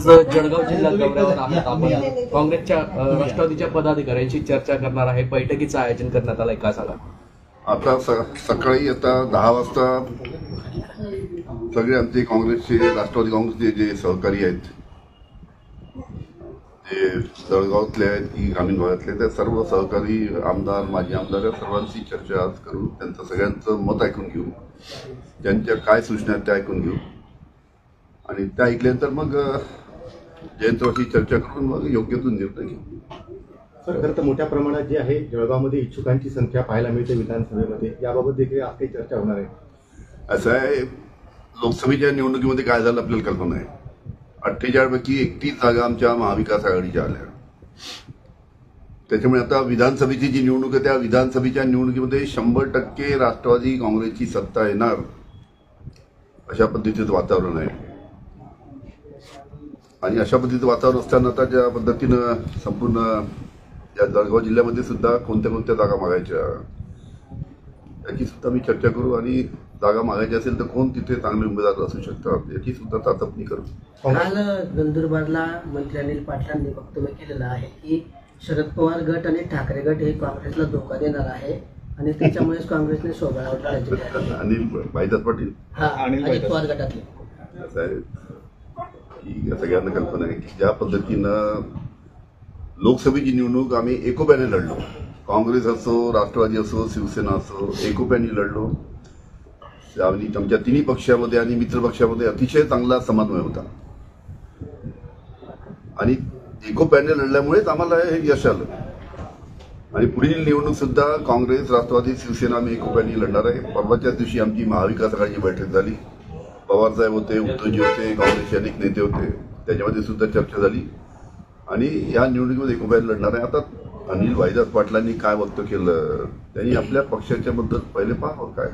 आज जळगाव जिल्ह्यात दौऱ्यावर आहात आपण काँग्रेसच्या राष्ट्रवादीच्या पदाधिकाऱ्यांशी चर्चा करणार आहे. बैठकीचं आयोजन करण्यात आलंय. का सांगा? आता स- सकाळी आता दहा वाजता सगळे आमचे काँग्रेसचे राष्ट्रवादी काँग्रेसचे जे सहकारी आहेत जे जळगावातले आहेत की ग्रामीण भागातले त्या सर्व सहकारी आमदार माजी आमदार या सर्वांशी चर्चा आज करू त्यांचं सगळ्यांचं मत ऐकून घेऊ. ज्यांच्या काय सूचना आहेत त्या ऐकून घेऊ. आणि त्या ऐकल्यानंतर मग जयंतवाशी चर्चा करून मग योग्य तो निर्णय घेऊ. सर खरं तर मोठ्या प्रमाणात जे आहे जळगावमध्ये इच्छुकांची संख्या पाहायला मिळते विधानसभेमध्ये. याबाबत देखील आज काही चर्चा होणार आहे. असं आहे लोकसभेच्या निवडणुकीमध्ये काय झालं आपल्याला कल्पना आहे? अठ्ठेचाळीस पैकी एकतीस जागा आमच्या महाविकास आघाडीच्या आल्या. त्याच्यामुळे आता विधानसभेची जी निवडणूक आहे त्या विधानसभेच्या निवडणुकीमध्ये शंभर टक्के राष्ट्रवादी काँग्रेसची सत्ता येणार. अशा पद्धतीचं वातावरण आहे. आणि अशा पद्धतीचं वातावरण असताना आता ज्या पद्धतीनं संपूर्ण या जळगाव जिल्ह्यामध्ये सुद्धा कोणत्या कोणत्या जागा मागायच्या याची सुद्धा मी चर्चा करू. आणि जागा मागायची असेल तर कोण तिथे चांगले उमेदवार असू शकतात याची सुद्धा चाचपणी करू. काल नंदुरबारला मंत्री अनिल पाटलांनी वक्तव्य केलेलं आहे की शरद पवार गट आणि ठाकरे गट हे काँग्रेसला धोका देणार आहे आणि त्याच्यामुळेच काँग्रेसने तयारी. अनिल भाईदास पाटील. हा अजित पवार गटातले. ही या सगळ्यांना कल्पना आहे की ज्या पद्धतीनं लोकसभेची निवडणूक आम्ही एकोप्याने लढलो काँग्रेस असो राष्ट्रवादी असो शिवसेना असो एकोप्याने लढलो आणि आमच्या तिन्ही पक्षामध्ये आणि मित्र पक्षामध्ये अतिशय चांगला समन्वय होता आणि एकोप्याने लढल्यामुळेच आम्हाला हे यश आलं आणि पुढील निवडणूक सुद्धा काँग्रेस राष्ट्रवादी शिवसेना आम्ही एकोप्याने लढणार आहे परवाच्याच दिवशी आमची महाविकास आघाडीची बैठक झाली पवारसाहेब होते उद्धवजी होते काँग्रेसचे अनेक नेते होते. त्याच्यामध्ये सुद्धा चर्चा झाली. आणि या निवडणुकीमध्ये एकोप्याने लढणार आहे. आता अनिल भाईदास पाटलांनी काय वक्तव्य केलं? त्यांनी आपल्या पक्षाच्या बद्दल पहिले पाहावं काय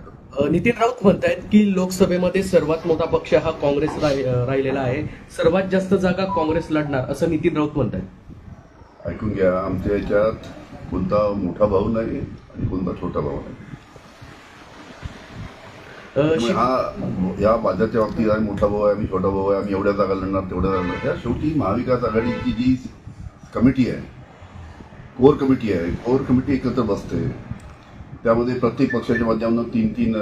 नितीन राऊत म्हणतायत की लोकसभेमध्ये सर्वात मोठा पक्ष हा काँग्रेस राहिलेला आहे. सर्वात जास्त जागा काँग्रेस लढणार असं नितीन राऊत म्हणतायत. ऐकून घ्या आमच्या याच्यात कोणता मोठा भाऊ नाही आणि कोणता छोटा भाऊ नाही. हा या वादाच्या बाबतीत आम्ही मोठा भाऊ आहे आम्ही छोटा भाऊ आहे आम्ही एवढ्या जागा लढणार तेवढ्या जागा लढणार. त्या शेवटी महाविकास आघाडीची जी कमिटी आहे कोर कमिटी आहे कोर कमिटी एकत्र बसते. त्यामध्ये प्रत्येक पक्षाच्या माध्यमातून तीन तीन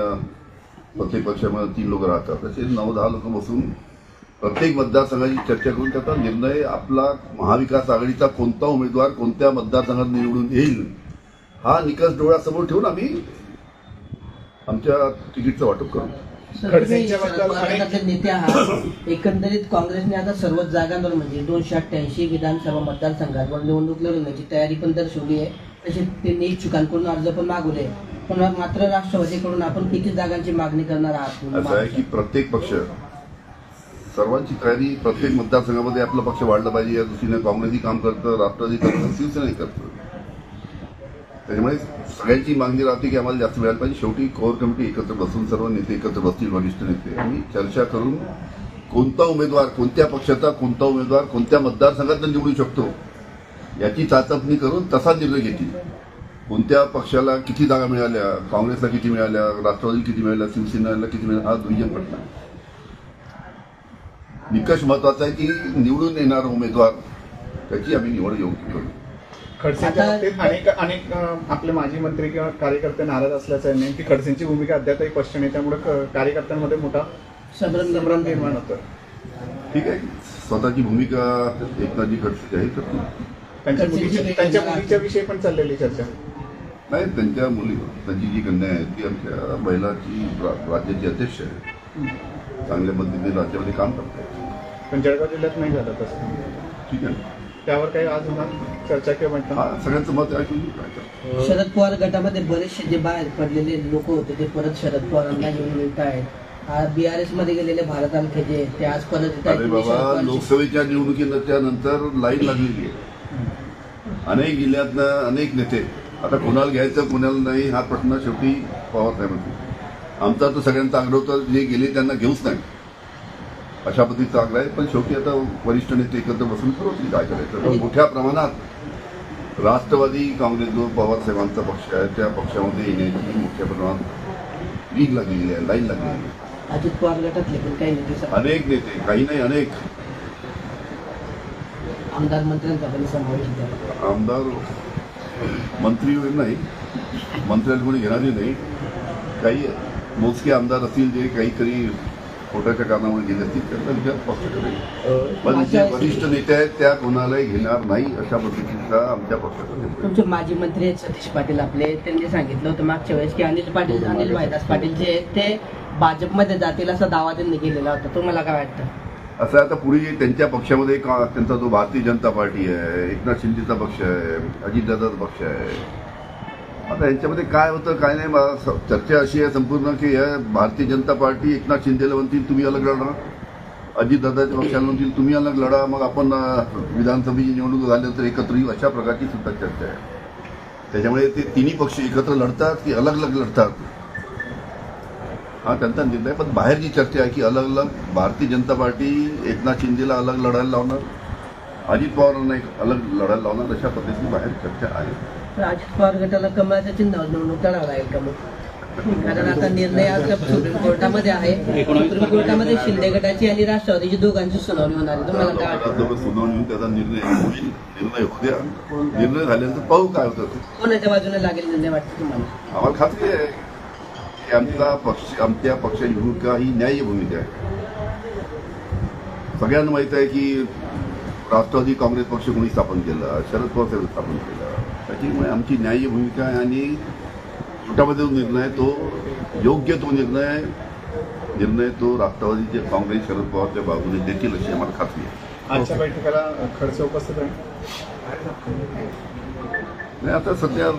प्रत्येक पक्षामध्ये तीन लोक राहतात. तसे नऊ दहा लोक बसून प्रत्येक मतदारसंघाची चर्चा करून त्याचा निर्णय आपला महाविकास आघाडीचा कोणता उमेदवार कोणत्या मतदारसंघात निवडून येईल हा निकष डोळ्यासमोर ठेवून आम्ही आमच्या तिकीटचं वाटप करू. नेते आहात. एकंदरीत काँग्रेसने आता सर्वच जागांवर म्हणजे दोनशे अठ्ठ्याऐंशी विधानसभा मतदारसंघांवर निवडणूक लढवण्याची तयारी पण दर्शवली आहे. तसेच त्यांनी इच्छुकांकडून अर्ज पण मागवले पण मात्र राष्ट्रवादीकडून आपण किती जागांची मागणी करणार आहात? असं आहे की प्रत्येक पक्ष सर्वांची तयारी प्रत्येक मतदारसंघामध्ये आपला पक्ष वाढला पाहिजे या दृष्टीने काँग्रेसही काम करतं राष्ट्रवादी करतं शिवसेनाही करतं. त्याच्यामुळे सगळ्यांची मागणी राहते की आम्हाला जास्त मिळायला पाहिजे. शेवटी कोर कमिटी एकत्र बसून सर्व नेते एकत्र बसतील वरिष्ठ नेते. आणि चर्चा करून कोणता उमेदवार कोणत्या पक्षाचा कोणता उमेदवार कोणत्या मतदारसंघातून निवडू शकतो याची चाचपणी करून तसा निर्णय घेतील. कोणत्या पक्षाला किती जागा मिळाल्या काँग्रेसला किती मिळाल्या राष्ट्रवादीला किती मिळाल्या शिवसेनेला किती मिळाल्या हा दुय्यम घटना निकष महत्त्वाचा आहे की निवडून येणारा उमेदवार त्याची आम्ही निवड योग्य करू खडसेंच्या बाबतीत अनेक अनेक आपले माजी मंत्री किंवा कार्यकर्ते नाराज असल्याचं आहे. नेमकी खडसेंची भूमिका अद्यापही स्पष्ट नाही त्यामुळे क- कार्यकर्त्यांमध्ये मोठा संभ्रम संभ्रम निर्माण होतो ठीक आहे. स्वतःची भूमिका एकनाथजी खडसे जाहीर करतो त्यांच्या वेगळी त्यांच्या. मुलीच्या विषयी पण चाललेली चर्चा. नाही त्यांच्या मुली त्यांची जी कन्या आहे ती आमच्या महिलाची राज्याची अध्यक्ष आहे चांगल्या पद्धतीने राज्यामध्ये काम करते पण जळगाव जिल्ह्यात नाही झालं तसं. ठीक आहे. त्यावर काही आज होणार चर्चा किंवा हा बैठक सगळ्यांचं मत ऐकून घेऊ काय करतो. अ, शरद पवार गटामध्ये बरेचसे जे बाहेर पडलेले लोक होते ते परत शरद पवारांना घेऊन मिळत आहेत. बीआरएसमध्ये गेलेले भारत ते आज परत येत आहेत. अरे बाबा लोकसभेच्या निवडणुकीच्या नंतर लाईन लागलेली आहे अनेक जिल्ह्यातनं अनेक नेते. आता कोणाला घ्यायचं कोणाला नाही हा प्रश्न शेवटी पवार साहेबांचा. आमचा तर सगळ्यांचा आग्रह होता जे गेले त्यांना घेऊच नाही. अशा पद्धतीचा आग्रह आहे पण शेवटी आता वरिष्ठ नेते एकत्र बसून ठरवतील काय करायचं? पण मोठ्या प्रमाणात राष्ट्रवादी काँग्रेस जो पवार साहेबांचा पक्ष आहे त्या पक्षामध्ये येण्याची मोठ्या प्रमाणात लीग लागलेली आहे लाईन लागलेली आहे. अजित पवार गटातले पण काही नेते अनेक नेते काही नाही अनेक. आमदार मंत्र्यांचा पण समावेश आहे. आमदार मंत्री वगैरे नाही मंत्र्यांना कोणी घेणारही नाही. काही मोजके आमदार असतील जे काहीतरी खोट्याच्या कारणामुळे गेले असतील त्यांचा विचार पक्ष करेल. पण जे वरिष्ठ नेते आहेत त्या कोणालाही घेणार नाही अशा पद्धतीचा आमच्या पक्षाचा. तुमचे माजी मंत्री आहेत सतीश पाटील आपले त्यांनी सांगितलं होतं मागच्या वेळेस की अनिल पाटील अनिल भाईदास पाटील जे आहेत ते भाजपमध्ये जातील असा दावा त्यांनी केलेला होता. तुम्हाला काय वाटतं? असं आता पुढे जे त्यांच्या पक्षामध्ये का त्यांचा जो भारतीय जनता पार्टी आहे एकनाथ शिंदेचा पक्ष आहे अजितदादाचा पक्ष आहे आता यांच्यामध्ये काय होतं काय नाही मला चर्चा अशी आहे संपूर्ण की या भारतीय जनता पार्टी एकनाथ शिंदेला म्हणतील तुम्ही अलग लढा. अजितदादाच्या पक्षाला म्हणतील तुम्ही अलग लढा. मग आपण विधानसभेची निवडणूक झाल्यानंतर एकत्र येऊ अशा प्रकारची सुद्धा चर्चा आहे. त्याच्यामुळे ते तिन्ही पक्ष एकत्र लढतात की अलग अलग लढतात? हा त्यांचा निर्णय पण बाहेर जी चर्चा आहे की अलग अलग भारतीय जनता पार्टी एकनाथ शिंदेला अलग लढायला लावणार अजित पवारांना एक अलग लढायला लावणार अशा पद्धतीची बाहेर चर्चा आहे. तर अजित पवार गटाला कमळाच्या चिन्हावर निवडणूक लढावं लागेल का मग कारण आता निर्णय आता सुप्रीम कोर्टामध्ये आहे. सुप्रीम कोर्टामध्ये शिंदे गटाची आणि राष्ट्रवादीची दोघांची सुनावणी होणार आहे. तुम्हाला काय वाटतं? सुनावणी त्याचा निर्णय होईल. निर्णय निर्णय झाल्यानंतर पाहू काय होतं ते. कोणाच्या बाजूने लागेल निर्णय वाटतं तुम्हाला? आम्हाला खात्री आहे. की आमचा पक्ष आमच्या पक्षाची भूमिका ही न्याय्य भूमिका आहे. सगळ्यांना माहीत आहे की राष्ट्रवादी काँग्रेस पक्ष कोणी स्थापन केला? शरद पवार साहेब स्थापन केला. त्याच्यामुळे आमची न्याय्य भूमिका आहे आणि कोर्टामध्ये जो निर्णय तो योग्य तो निर्णय निर्णय तो राष्ट्रवादीचे काँग्रेस शरद पवारच्या बाजूने देतील अशी आम्हाला खात्री आहे. आजच्या बैठकीला खडसे उपस्थित आहे नाही आता सध्या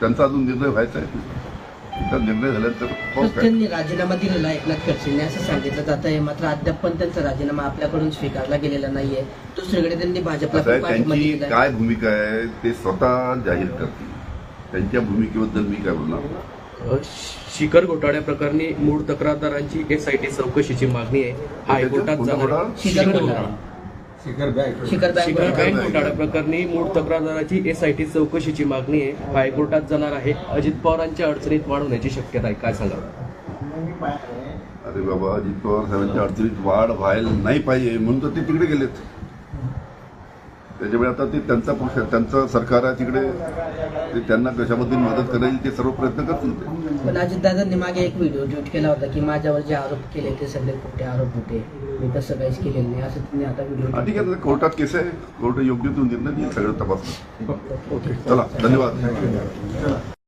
त्यांचा अजून निर्णय व्हायचा आहे. त्यांचा निर्णय झाल्यानंतर पाहू तर काय? त्यांनी राजीनामा दिलेला आहे एकनाथ खडसेंनी असं सांगितलं जात. आहे मात्र अद्याप पण त्यांचा राजीनामा आपल्याकडून स्वीकारला गेलेला नाहीये. दुसरीकडे त्यांनी भाजपला आता खूप पाठिंबा त्यांची दिलेला आहे. काय भूमिका आहे ते स्वतः जाहीर करतील. त्यांच्या भूमिकेबद्दल मी काय बोलणार? शिखर घोटाळ्या प्रकरणी मूळ तक्रारदारांची एसआयटी चौकशीची मागणी आहे. हायकोर्टात कोणता जाणार घोटाळा? शिखर घोटाळा. शिखर बँक. शिखर घोटाळा. बँक घोटाळ्या प्रकरणी मूळ तक्रारदाराची एसआयटी चौकशीची मागणी आहे हायकोर्टात जाणार आहे. अजित पवारांच्या अडचणीत वाढ होण्याची शक्यता आहे. काय सांगा अरे बाबा अजित पवार साहेबांच्या अडचणीत वाढ व्हायला नाही पाहिजे म्हणून तर ते तिकडे गेलेत. त्याच्यामुळे आता ते त्यांचा पक्ष त्यांचं सरकार आहे तिकडे. ते त्यांना कशामध्ये मदत करायची ते सर्व प्रयत्न करतील ते. पण अजितदादांनी मागे एक व्हिडिओ ट्विट केला होता की माझ्यावर जे आरोप केले ते सगळे खोटे आरोप होते. मी तसं काहीच केलेलं नाही. असं त्यांनी आता हा, व्हिडिओ ठीक आहे कोर्टात केस आहे. कोर्ट योग्य तो निर्णय देईल सगळं तपासलं चला धन्यवाद.